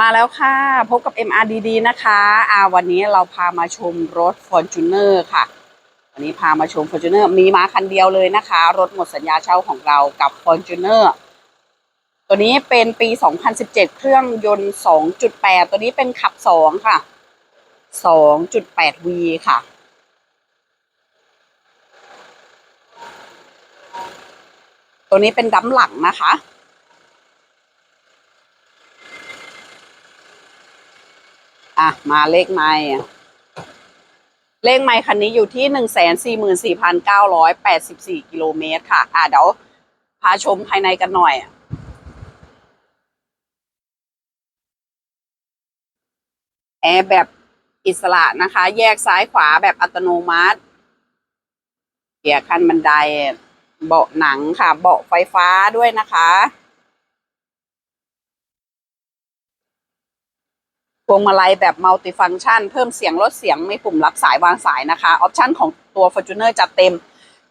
มาแล้วค่ะ พบกับ MRDD นะคะอ่าวันนี้เราพามาชมรถ Fortuner ค่ะ วันนี้พามาชม Fortuner มีมาคันเดียวเลยนะคะ รถหมดสัญญาเช่าของเรากับ Fortuner ตัวนี้เป็นปี 2017 เครื่องยนต์ 2.8 ตัวนี้เป็นขับ 2 ค่ะ 2.8V ค่ะตัวนี้เป็นดั้มหลังนะคะ อะ มาเลขไม้เลขไม้คันนี้อยู่ที่หนึ่งแสนสี่หมื่นสี่พันเก้าร้อยแปดสิบสี่กิโลเมตรค่ะ อะเดี๋ยวพาชมภายในกันหน่อยแอร์แบบอิสระนะคะ แยกซ้ายขวาแบบอัตโนมัติเกียร์คันบันไดเบาะหนังค่ะ เบาะไฟฟ้าด้วยนะคะ วงมาลัยแบบมัลติฟังชัน เพิ่มเสียงลดเสียงไม่ปุ่มรับสายวางสายนะคะ ออปชันของตัว Fortuner จัดเต็ม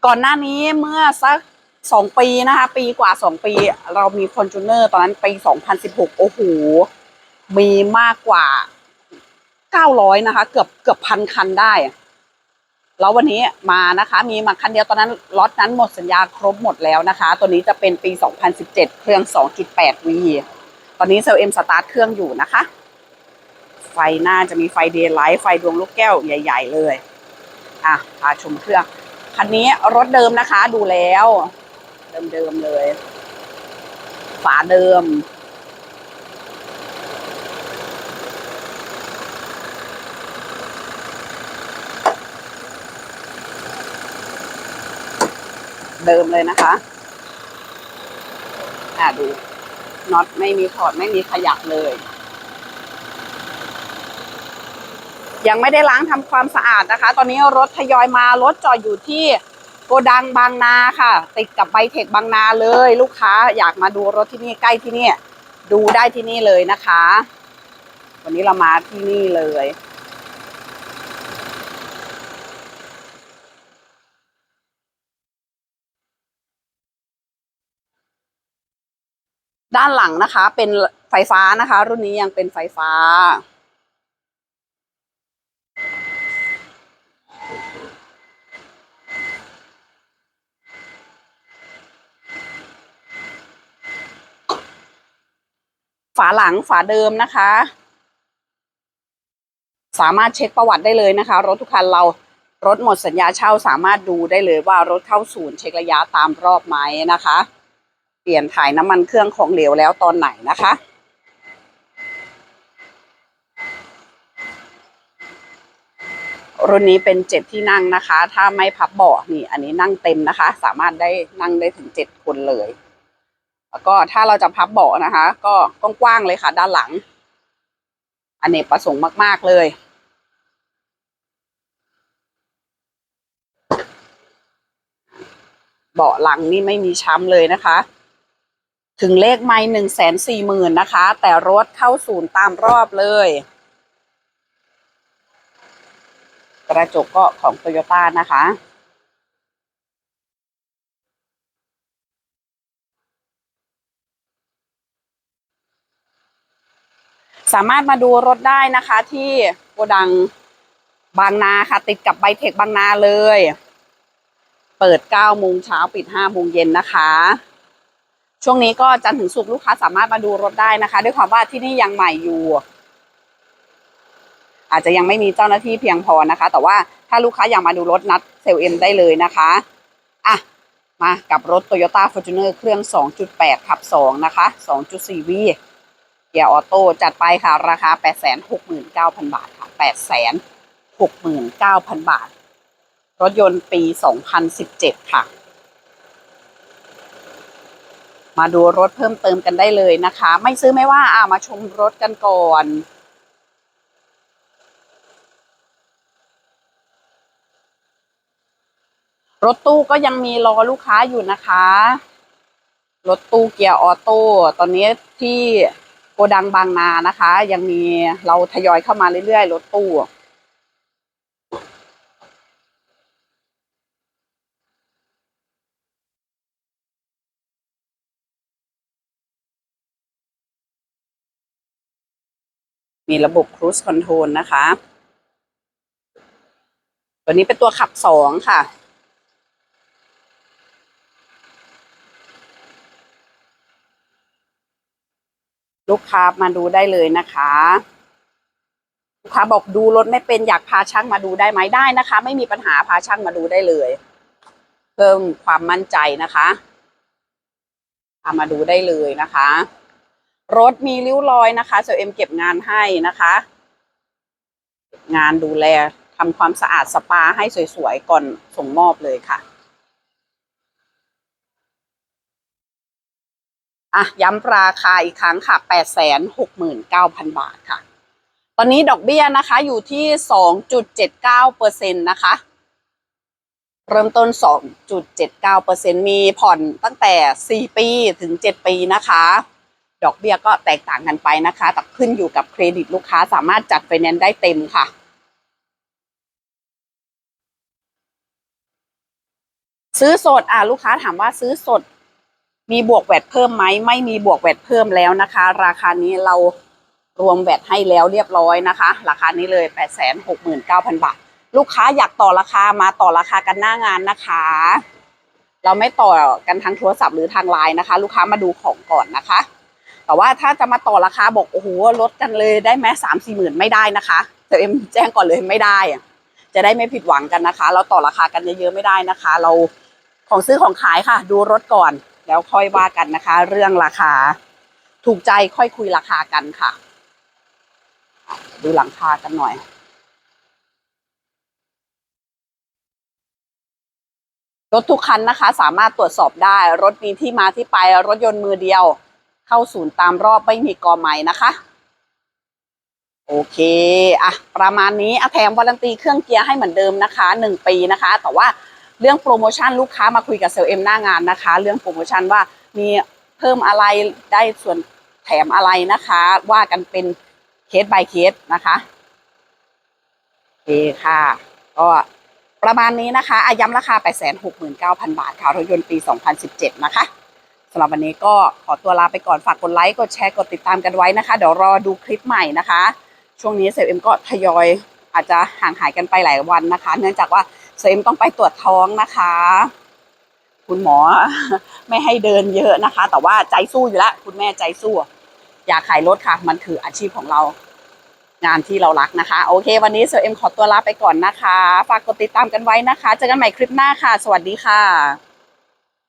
ก่อนหน้านี้เมื่อสักสองปีนะคะ ปีกว่าสองปี เรามี Fortuner ตอนนั้นปี 2016 โอ้โห มีมากกว่า 900 นะคะ เกือบเกือบพันคันได้ แล้ววันนี้มานะคะ มีมาคันเดียวตอนนั้นล็อตนั้นหมดสัญญาครบหมดแล้วนะคะ ตัวนี้จะเป็นปี 2017 เครื่อง 2.8V ตอนนี้เซลเอ็มสตาร์ทเครื่องอยู่นะคะ ไฟหน้าจะมีไฟเดย์ไลท์ไฟดวงลูกแก้วใหญ่ ๆ เลยอะพาชมเครื่องคันนี้รถเดิมนะคะดูแล้ว เดิมๆเลย ฝาเดิมเดิมเลยนะคะ อะดู น็อตไม่มีถอดไม่มีขยับเลย ยังไม่ได้ล้างทำความสะอาดนะคะ ตอนนี้รถทยอยมารถจอดอยู่ที่โกดังบางนาค่ะ ติดกับไบเทคบางนาเลย ลูกค้าอยากมาดูรถที่นี่ใกล้ที่นี่ดูได้ที่นี่เลยนะคะ วันนี้เรามาที่นี่เลยด้านหลังนะคะเป็นไฟฟ้านะคะ รุ่นนี้ยังเป็นไฟฟ้า ฝาหลังฝาเดิมนะคะ สามารถเช็คประวัติได้เลยนะคะ รถทุกคันเรารถหมดสัญญาเช่าสามารถดูได้เลยว่ารถเข้าศูนย์เช็คระยะตามรอบไหมนะคะ เปลี่ยนถ่ายน้ำมันเครื่องของเหลวแล้วตอนไหนนะคะ รุ่นนี้เป็นเจ็ดที่นั่งนะคะ ถ้าไม่พับเบาะนี่ อันนี้นั่งเต็มนะคะ สามารถได้นั่งได้ถึงเจ็ดคนเลย แล้วก็ถ้าเราจะพับเบาะนะคะ ก็กว้างๆเลยค่ะด้านหลังอันเนกประสงค์มาก ๆ เลย เบาะหลังนี่ไม่มีช้ำเลยนะคะ ถึงเลขไม่หนึ่งแสนสี่หมื่นนะคะ แต่รถเข้าศูนย์ตามรอบเลย กระจกก็ของโตโยต้านะคะ สามารถมาดูรถได้นะคะ ที่โกดังบางนาค่ะ ติดกับไบเทคบางนาเลย เปิด9โมงเช้าปิด5โมงเย็นนะคะ ช่วงนี้ก็จันถึงศุกลูกค้าสามารถมาดูรถได้นะคะ ด้วยความว่าที่นี่ยังใหม่อยู่ อาจจะยังไม่มีเจ้าหน้าที่เพียงพอนะคะ แต่ว่าถ้าลูกค้าอยากมาดูรถนัดเซลเอ็มได้เลยนะคะอะมากับรถ Toyota Fortuner เครื่อง 2.8 ขับ 2 นะคะ 2.4V เกียร์ออโต้จัดไปค่ะ ราคา 869,000 บาทค่ะ 869,000 บาท รถยนต์ปี 2017 ค่ะ มาดูรถเพิ่มเติมกันได้เลยนะคะ ไม่ซื้อไม่ว่าอ่ามาชมรถกันก่อนรถตู้ก็ยังมีรอลูกค้าอยู่นะคะ รถตู้เกียร์ออโต้ ตอนนี้ที่ กดังบางนานะคะ ยังมีเราทยอยเข้ามาเรื่อยๆรถตู้มีระบบ cruise control นะคะ ตัวนี้เป็นตัวขับสองค่ะ ลูกค้ามาดูได้เลยนะคะ ลูกค้าบอกดูรถไม่เป็นอยากพาช่างมาดูได้ไหมได้นะคะ ไม่มีปัญหาพาช่างมาดูได้เลย เพิ่มความมั่นใจนะคะพามาดูได้เลยนะคะ รถมีริ้วรอยนะคะเซลเอ็มเก็บงานให้นะคะงานดูแลทำความสะอาดสปาให้สวยๆก่อนส่งมอบเลยค่ะ อะย้ำราคาอีกครั้งค่ะ869,000บาทค่ะ ตอนนี้ดอกเบี้ยนะคะอยู่ที่2.79%นะคะ เริ่มต้น2.79%มีผ่อนตั้งแต่4ปีถึง7ปีนะคะ ดอกเบี้ยก็แตกต่างกันไปนะคะแต่ขึ้นอยู่กับเครดิตลูกค้าสามารถจัดไฟแนนซ์ได้เต็มค่ะซื้อสดอะลูกค้าถามว่าซื้อสด มีบวกแวดเพิ่มไหมไม่มีบวกแวดเพิ่มแล้วนะคะ ราคานี้เรารวมแวดให้แล้วเรียบร้อยนะคะ ราคานี้เลย 869,000 บาท ลูกค้าอยากต่อราคามาต่อราคากันหน้างานนะคะ เราไม่ต่อกันทางโทรศัพท์หรือทางไลน์นะคะ ลูกค้ามาดูของก่อนนะคะ แต่ว่าถ้าจะมาต่อราคาบอกโอ้โหลดกันเลยได้ไหมสามสี่หมื่นไม่ได้นะคะแต่เอ็มแจ้งก่อนเลยไม่ได้ จะได้ไม่ผิดหวังกันนะคะ เราต่อราคากันเยอะๆไม่ได้นะคะ เราของซื้อของขายค่ะ ดูรถก่อน แล้วค่อยว่ากันนะคะ เรื่องราคา ถูกใจค่อยคุยราคากันค่ะ ดูหลังคากันหน่อยรถทุกคันนะคะ สามารถตรวจสอบได้ รถมีที่มาที่ไปรถยนต์มือเดียว เข้าศูนย์ตามรอบไม่มีกอไม้นะคะ โอเคอะประมาณนี้อะแถมวารันตีเครื่องเกียร์ให้เหมือนเดิมนะคะหนึ่งปีนะคะ แต่ว่า เรื่องโปรโมชั่นลูกค้ามาคุยกับเซลล์เอ็มหน้างานนะคะ เรื่องโปรโมชั่นว่ามีเพิ่มอะไรได้ส่วนแถมอะไรนะคะ ว่ากันเป็นเคส by เคสนะคะโอเคค่ะ ก็ประมาณนี้นะคะอาย้ำราคา 869,000 บาทค่ะรถยนต์ปี 2017 นะคะสำหรับวันนี้ก็ขอตัวลาไปก่อนฝากกดไลค์ กดแชร์ กดติดตามกันไว้นะคะ เดี๋ยวรอดูคลิปใหม่นะคะ ช่วงนี้เซลเอ็มก็ทยอยอาจจะห่างหายกันไปหลายวันนะคะ เนื่องจากว่า เซมต้องไปตรวจท้องนะคะ คุณหมอไม่ให้เดินเยอะนะคะ แต่ว่าใจสู้อยู่แล้วคุณแม่ใจสู้ อยากขายรถค่ะ มันคืออาชีพของเรา งานที่เรารักนะคะ โอเค วันนี้เซลเอ็มขอตัวลาไปก่อนนะคะ ฝากกดติดตามกันไว้นะคะ เจอกันใหม่คลิปหน้าค่ะ สวัสดีค่ะ